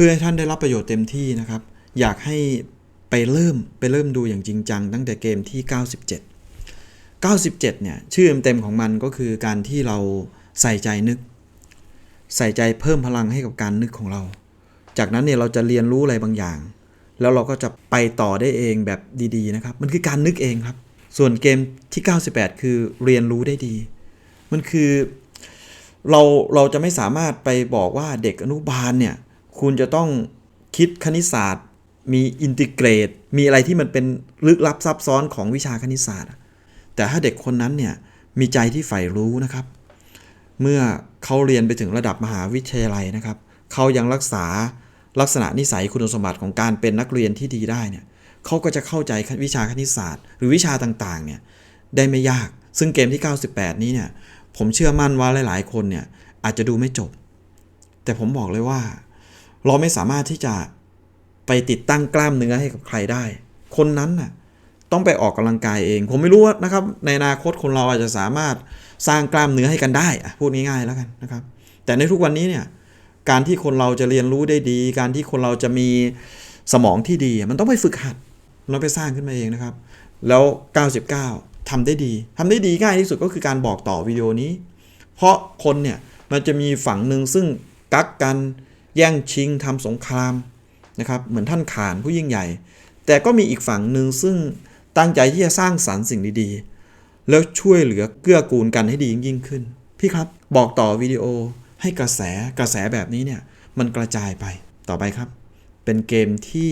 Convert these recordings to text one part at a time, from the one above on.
พื่อให้ท่านได้รับประโยชน์เต็มที่นะครับ อยากให้ไปเริ่มไปเริ่มดูอย่างจริงจังตั้งแต่เกมที่ 97 97 เนี่ย ชื่อเต็มของมันก็คือการที่เราใส่ใจนึก ใส่ใจเพิ่มพลังให้กับการนึกของเรา จากนั้นเนี่ยเราจะเรียนรู้อะไรบางอย่าง แล้วเราก็จะไปต่อได้เองแบบดีๆนะครับ มันคือการนึกเองครับ ส่วนเกมที่ 98 คือเรียนรู้ได้ดี มันคือเราเราจะไม่สามารถไปบอกว่าเด็กอนุบาลเนี่ย คุณจะต้องคิดคณิตศาสตร์ มีอินทิเกรต มีอะไรที่มันเป็นลึกลับซับซ้อนของวิชาคณิตศาสตร์ แต่ถ้าเด็กคนนั้นเนี่ยมีใจที่ใฝ่รู้นะครับ เมื่อเขาเรียนไปถึงระดับมหาวิทยาลัยนะครับ เขายังรักษาลักษณะนิสัยคุณสมบัติของการเป็นนักเรียนที่ดีได้เนี่ยเขาก็จะเข้าใจวิชาคณิตศาสตร์ หรือวิชาต่างๆเนี่ยได้ไม่ยาก ซึ่งเกมที่ 98 นี้เนี่ยผมเชื่อมั่นว่าหลาย ๆ คนเนี่ยอาจจะดูไม่จบ แต่ผมบอกเลยว่า เราไม่สามารถที่จะไปติดตั้งกล้ามเนื้อให้กับใครได้ คนนั้นน่ะต้องไปออกกำลังกายเอง ผมไม่รู้นะครับ ในอนาคตคนเราอาจจะสามารถสร้างกล้ามเนื้อให้กันได้พูดง่ายๆแล้วกันนะครับ แต่ในทุกวันนี้เนี่ยการที่คนเราจะเรียนรู้ได้ดี การที่คนเราจะมีสมองที่ดี มันต้องไปฝึกหัดเราไปสร้างขึ้นมาเองนะครับ แล้ว 99ทำได้ดีทำได้ดีง่ายที่สุดก็คือการบอกต่อวิดีโอนี้ เพราะคนเนี่ยมันจะมีฝั่งหนึ่งซึ่งกักกัน แย่งชิงทำสงครามนะครับเหมือนท่านขานผู้ยิ่งใหญ่ แต่ก็มีอีกฝั่งหนึ่งซึ่งตั้งใจที่จะสร้างสรรค์สิ่งดีๆ แล้วช่วยเหลือเกื้อกูลกันให้ดียิ่งขึ้น พี่ครับบอกต่อวิดีโอให้กระแสกระแสแบบนี้เนี่ยมันกระจายไปต่อไปครับ เป็นเกมที่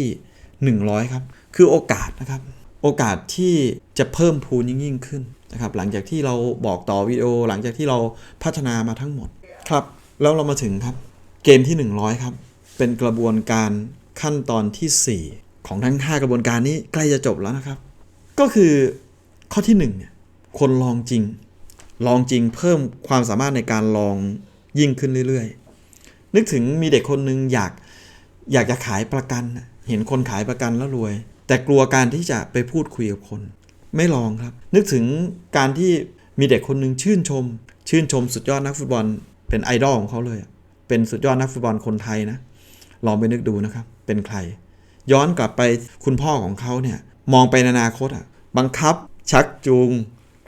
100 ครับ คือโอกาสนะครับ โอกาสที่จะเพิ่มพูนยิ่งยิ่งขึ้นนะครับหลังจากที่เราบอกต่อวิดีโอหลังจากที่เราพัฒนามาทั้งหมดครับ แล้วเรามาถึงครับ เกมที่ 100 ครับ เป็นกระบวนการขั้นตอนทีสี่ 4 ของทั้ง 5 กระบวนการนี้ใกล้จะจบแล้วนะครับ ก็คือข้อที่1เนี่ยคนลองจริง ลองจริงเพิ่มความสามารถในการลองยิ่งขึ้นเรื่อยๆ นึกถึงมีเด็กคนหนึ่งอยากอยากจะขายประกัน เห็นคนขายประกันแล้วรวย แต่กลัวการที่จะไปพูดคุยกับคน ไม่ลองครับ นึกถึงการที่มีเด็กคนหนึ่งชื่นชม ชื่นชมสุดยอดนักฟุตบอล เป็นไอดอลของเขาเลย เป็นสุดยอดนักฟุตบอลคนไทยนะ ลองไปนึกดูนะครับ เป็นใคร ย้อนกลับไปคุณพ่อของเขาเนี่ยมองไปในอนาคตอะบังคับชักจูง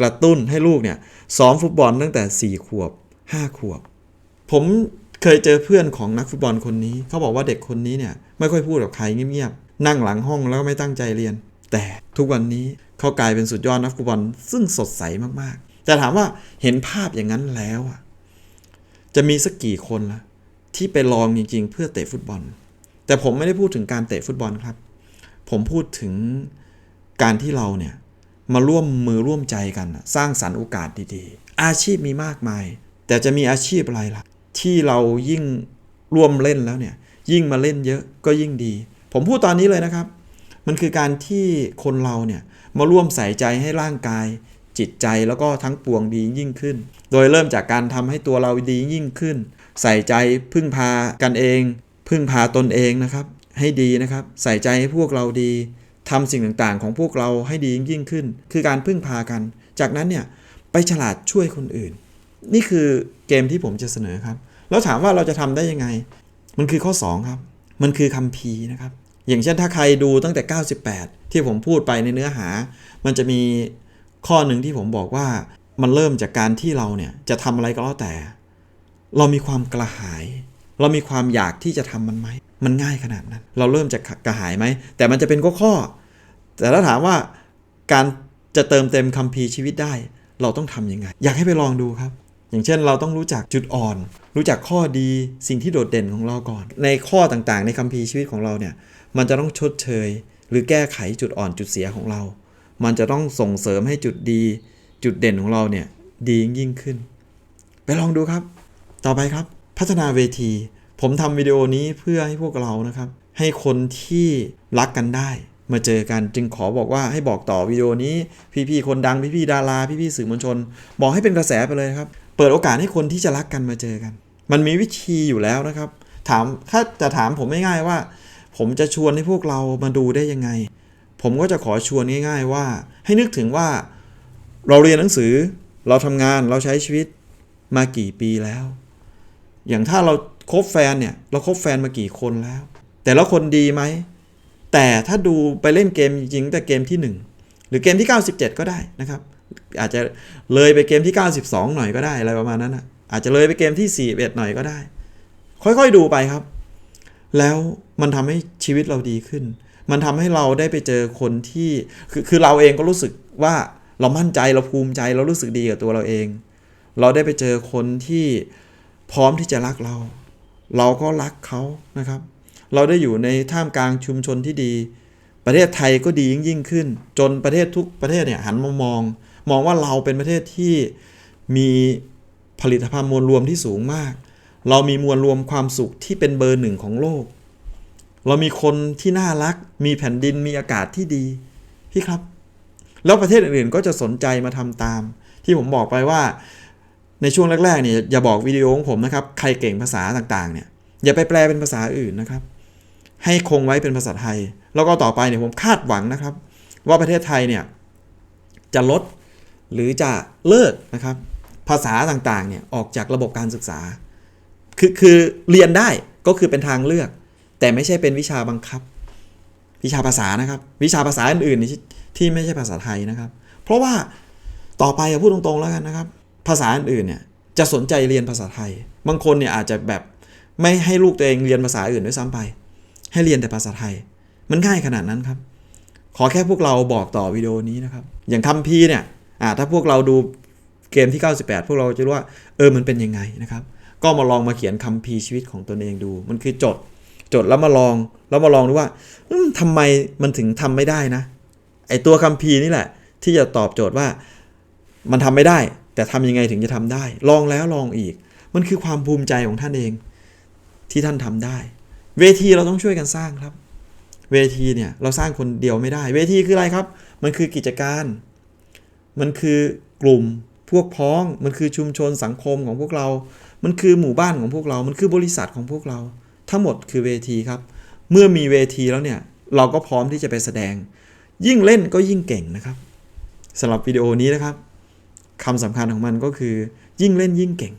กระตุ้นให้ลูกเนี่ยซ้อมฟุตบอลตั้งแต่ 4 ขวบ 5 ขวบ ผมเคยเจอเพื่อนของนักฟุตบอลคนนี้ เขาบอกว่าเด็กคนนี้เนี่ยไม่ค่อยพูดกับใครเงียบๆนั่งหลังห้องแล้วก็ไม่ตั้งใจเรียน แต่ทุกวันนี้เขากลายเป็นสุดยอดนักฟุตบอลซึ่งสดใสมากๆแต่ถามว่าเห็นภาพอย่างนั้นแล้วอะจะมีสักกี่คนละ ที่ไปลองจริงๆ เพื่อเตะฟุตบอล แต่ผมไม่ได้พูดถึงการเตะฟุตบอลครับ ผมพูดถึงการที่เราเนี่ยมาร่วมมือร่วมใจกันสร้างสรรค์โอกาสดีๆ อาชีพมีมากมาย แต่จะมีอาชีพอะไรล่ะ ที่เรายิ่งร่วมเล่นแล้วเนี่ยยิ่งมาเล่นเยอะก็ยิ่งดี ผมพูดตอนนี้เลยนะครับ มันคือการที่คนเราเนี่ยมาร่วมใส่ใจให้ร่างกาย จิตใจแล้วก็ทั้งปวงดียิ่งขึ้น โดยเริ่มจากการทำให้ตัวเราดียิ่งขึ้น ใส่ใจพึ่งพากันเอง พึ่งพาตนเองนะครับ ให้ดีนะครับ ใส่ใจให้พวกเราดีทำสิ่งต่างๆ ของพวกเราให้ดียิ่งขึ้น คือการพึ่งพากัน จากนั้นเนี่ยไปฉลาดช่วยคนอื่น นี่คือเกมที่ผมจะเสนอครับ แล้วถามว่าเราจะทำได้ยังไง มันคือข้อ 2 ครับ มันคือคัมภีร์นะครับ อย่างเช่นถ้าใครดูตั้งแต่ 98 ที่ผมพูดไปในเนื้อหา มันจะมีข้อหนึ่งที่ผมบอกว่ามันเริ่มจากการที่เราเนี่ยจะทำอะไรก็แล้วแต่ เรามีความกระหาย เรามีความอยากที่จะทำมันไหม มันง่ายขนาดนั้น เราเริ่มจากกระหายไหม แต่มันจะเป็นข้อข้อ แต่ถ้าถามว่าการจะเติมเต็มคัมภีร์ชีวิตได้ เราต้องทำยังไง อยากให้ไปลองดูครับ อย่างเช่น เราต้องรู้จักจุดอ่อน รู้จักข้อดีสิ่งที่โดดเด่นของเราก่อน ในข้อต่างๆ ในคัมภีร์ชีวิตของเราเนี่ย มันจะต้องชดเชย หรือแก้ไขจุดอ่อนจุดเสียของเรา มันจะต้องส่งเสริมให้จุดดี จุดเด่นของเราเนี่ยดียิ่งขึ้น ไปลองดูครับ ต่อไปครับ พัฒนาเวที ผมทำวิดีโอนี้เพื่อให้พวกเรานะครับ ให้คนที่รักกันได้ มาเจอกันจึงขอบอกว่าให้บอกต่อวิดีโอนี้ พี่ๆคนดังพี่ๆดารา พี่ๆสื่อมวลชน บอกให้เป็นกระแสไปเลยครับ เปิดโอกาสให้คนที่จะรักกันมาเจอกัน มันมีวิธีอยู่แล้วนะครับ ถามถ้าจะถามผมง่ายๆว่า ผมจะชวนให้พวกเรามาดูได้ยังไง ผมก็จะขอชวนง่าย ๆ ว่า ให้นึกถึงว่า เราเรียนหนังสือเราทำงานเราใช้ชีวิตมากี่ปีแล้ว อย่างถ้าเราคบแฟนเนี่ย เราคบแฟนมากี่คนแล้ว แต่ละคนดีไหม แต่ถ้าดูไปเล่นเกมจริงแต่เกมที่ 1 หรือเกมที่ 97 ก็ได้นะครับ อาจจะเลยไปเกมที่ 92 หน่อยก็ได้อะไรประมาณนั้นนะอาจจะเลยไปเกมที่41หน่อยก็ได้ ค่อยๆดูไปครับ แล้วมันทำให้ชีวิตเราดีขึ้น มันทำให้เราได้ไปเจอคนที่คือคือเราเองก็รู้สึกว่าเรามั่นใจเราภูมิใจเรารู้สึกดีกับตัวเราเอง เราได้ไปเจอคนที่ พร้อมที่จะรักเรา เราก็รักเขานะครับ เราได้อยู่ในท่ามกลางชุมชนที่ดี ประเทศไทยก็ดียิ่งยิ่งขึ้น จนประเทศทุกประเทศเนี่ยหันมามอง มองว่าเราเป็นประเทศที่มีผลิตภัณฑ์มวลรวมที่สูงมาก เรามีมวลรวมความสุขที่เป็นเบอร์หนึ่งของโลก เรามีคนที่น่ารัก มีแผ่นดินมีอากาศที่ดีพี่ครับ แล้วประเทศอื่นๆก็จะสนใจมาทำตาม ที่ผมบอกไปว่า ในช่วงแรกๆเนี่ยอย่าบอกวิดีโอของผมนะครับ ใครเก่งภาษาต่างๆเนี่ยอย่าไปแปลเป็นภาษาอื่นนะครับ ให้คงไว้เป็นภาษาไทย แล้วก็ต่อไปเนี่ยผมคาดหวังนะครับ ว่าประเทศไทยเนี่ยจะลดหรือจะเลิกนะครับ ภาษาต่างๆเนี่ยออกจากระบบการศึกษา คือคือเรียนได้ก็คือเป็นทางเลือก แต่ไม่ใช่เป็นวิชาบังคับ วิชาภาษานะครับ วิชาภาษาอื่นๆที่ไม่ใช่ภาษาไทยนะครับ เพราะว่าต่อไปอะพูดตรงๆแล้วกันนะครับ ภาษาอื่นเนี่ยจะสนใจเรียนภาษาไทย บางคนเนี่ยอาจจะแบบไม่ให้ลูกตัวเองเรียนภาษาอื่นด้วยซ้ำไป ให้เรียนแต่ภาษาไทย มันง่ายขนาดนั้นครับ ขอแค่พวกเราบอกต่อวิดีโอนี้นะครับ อย่างคัมภีเนี่ยอ่าถ้าพวกเราดูเกมที่ 98 พวกเราจะรู้ว่าเออมันเป็นยังไงนะครับ ก็มาลองมาเขียนคัมภีร์ชีวิตของตนเองดู มันคือจดจดแล้วมาลองแล้วมาลองดูว่าอืมทำไมมันถึงทำไม่ได้นะไอตัวคัมภีร์นี่แหละ ที่จะตอบโจทย์ว่ามันทำไม่ได้ แต่ทำยังไงถึงจะทำได้ ลองแล้วลองอีก มันคือความภูมิใจของท่านเองที่ท่านทำได้ เวทีเราต้องช่วยกันสร้างครับ เวทีเนี่ยเราสร้างคนเดียวไม่ได้ เวทีคืออะไรครับ มันคือกิจการ มันคือกลุ่มพวกพ้อง มันคือชุมชนสังคมของพวกเรา มันคือหมู่บ้านของพวกเรา มันคือบริษัทของพวกเรา ทั้งหมดคือเวทีครับ เมื่อมีเวทีแล้วเนี่ยเราก็พร้อมที่จะไปแสดง ยิ่งเล่นก็ยิ่งเก่งนะครับสำหรับวิดีโอนี้นะครับ คำสำคัญของมันก็คือ ยิ่งเล่นยิ่งเก่ง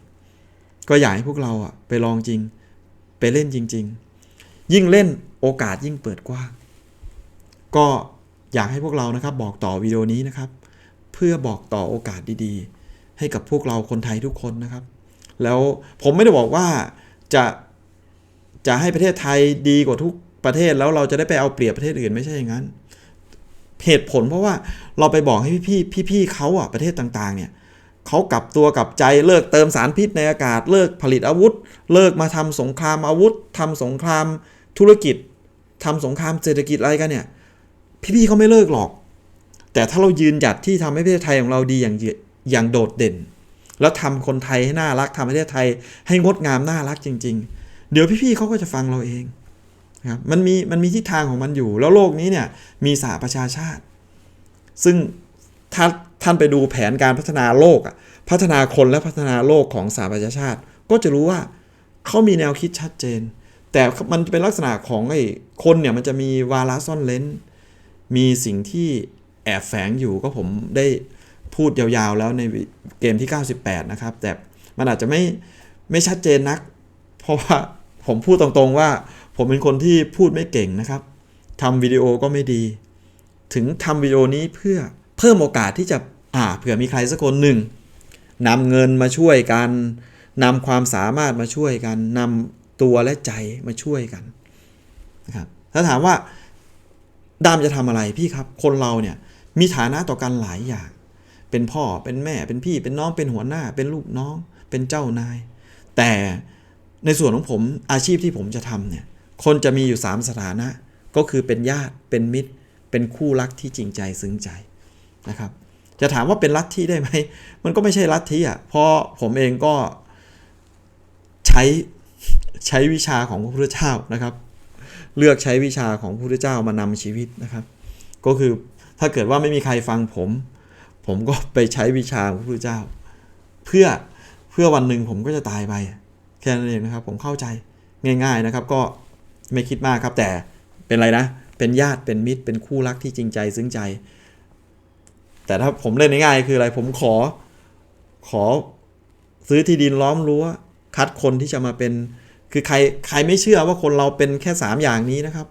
ก็อยากให้พวกเราอะไปลองจริง ไปเล่นจริง ๆ ยิ่งเล่นโอกาสยิ่งเปิดกว้างก็อยากให้พวกเรานะครับบอกต่อวิดีโอนี้นะครับ เพื่อบอกต่อโอกาสดีๆ ให้กับพวกเราคนไทยทุกคนนะครับ แล้วผมไม่ได้บอกว่าจะจะให้ประเทศไทยดีกว่าทุกประเทศแล้วเราจะได้ไปเอาเปรียบประเทศอื่นไม่ใช่อย่างนั้น เหตุผลเพราะว่าเราไปบอกให้พี่พี่พี่ๆเขาอะประเทศต่างๆเนี่ยเขากลับตัวกลับใจเลิกเติมสารพิษในอากาศ เลิกผลิตอาวุธ เลิกมาทำสงครามอาวุธทำสงครามธุรกิจทำสงครามเศรษฐกิจอะไรกันเนี่ย พี่ๆเขาไม่เลิกหรอก แต่ถ้าเรายืนหยัดที่ทำให้ประเทศไทยของเราดีอย่างอย่างโดดเด่น แล้วทำคนไทยให้น่ารักทำประเทศไทยให้งดงามน่ารักจริง ๆ เดี๋ยวพี่ๆเขาก็จะฟังเราเอง ครับมันมีมันมีทิศทางของมันอยู่ แล้วโลกนี้เนี่ยมีสหประชาชาติ ซึ่งถ้าท่านไปดูแผนการพัฒนาโลกอะพัฒนาคนและพัฒนาโลกของสหประชาชาติ ก็จะรู้ว่าเขามีแนวคิดชัดเจน แต่มันเป็นลักษณะของไอ้คนเนี่ยมันจะมีวาระซ่อนเลนมีสิ่งที่แอบแฝงอยู่ก็ผมได้พูดยาวๆแล้วในเกมที่ 98 นะครับ แต่มันอาจจะไม่ไม่ชัดเจนนัก เพราะว่าผมพูดตรงๆว่า ผมเป็นคนที่พูดไม่เก่งนะครับทำวิดีโอก็ไม่ดี ถึงทำวิดีโอนี้เพื่อเพิ่มโอกาสที่จะอ่าเผื่อมีใครสักคนหนึ่งนำเงินมาช่วยกันนำความสามารถมาช่วยกันนำตัวและใจมาช่วยกันนะครับถ้าถามว่าดามจะทำอะไรพี่ครับ คนเราเนี่ยมีฐานะต่อกันหลายอย่าง เป็นพ่อเป็นแม่เป็นพี่เป็นน้องเป็นหัวหน้า เป็นลูกน้อง เป็นเจ้านาย แต่ในส่วนของผมอาชีพที่ผมจะทำเนี่ย คนจะมีอยู่ 3 สถานะ ก็คือเป็นญาติเป็นมิตร เป็นคู่รักที่จริงใจซึ้งใจนะครับ จะถามว่าเป็นลัทธิได้ไหม มันก็ไม่ใช่ลัทธิอะเพราะผมเองก็ใช้ใช้วิชาของพระพุทธเจ้านะครับ เลือกใช้วิชาของพระพุทธเจ้ามานำชีวิตนะครับ ก็คือถ้าเกิดว่าไม่มีใครฟังผม ผมก็ไปใช้วิชาของพระพุทธเจ้า เพื่อเพื่อวันหนึ่งผมก็จะตายไปแค่นั้นเองนะครับ ผมเข้าใจง่าย ๆนะครับ ก็ ไม่คิดมากครับ แต่เป็นอะไรนะ เป็นญาติเป็นมิตรเป็นคู่รักที่จริงใจซึ้งใจ แต่ถ้าผมเล่นง่ายๆคืออะไรผมขอ ขอซื้อที่ดินล้อมรั้วคัดคนที่จะมาเป็น คือใครใครไม่เชื่อว่าคนเราเป็นแค่ 3 อย่างนี้นะครับ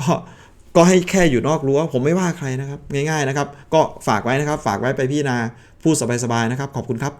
ก็ก็ให้แค่อยู่นอกรั้วผมไม่ว่าใครนะครับ ง่าย ๆนะครับ ก็ฝากไว้นะครับ ฝากไว้ไปพี่นาพูดสบายๆนะครับ ขอบคุณครับ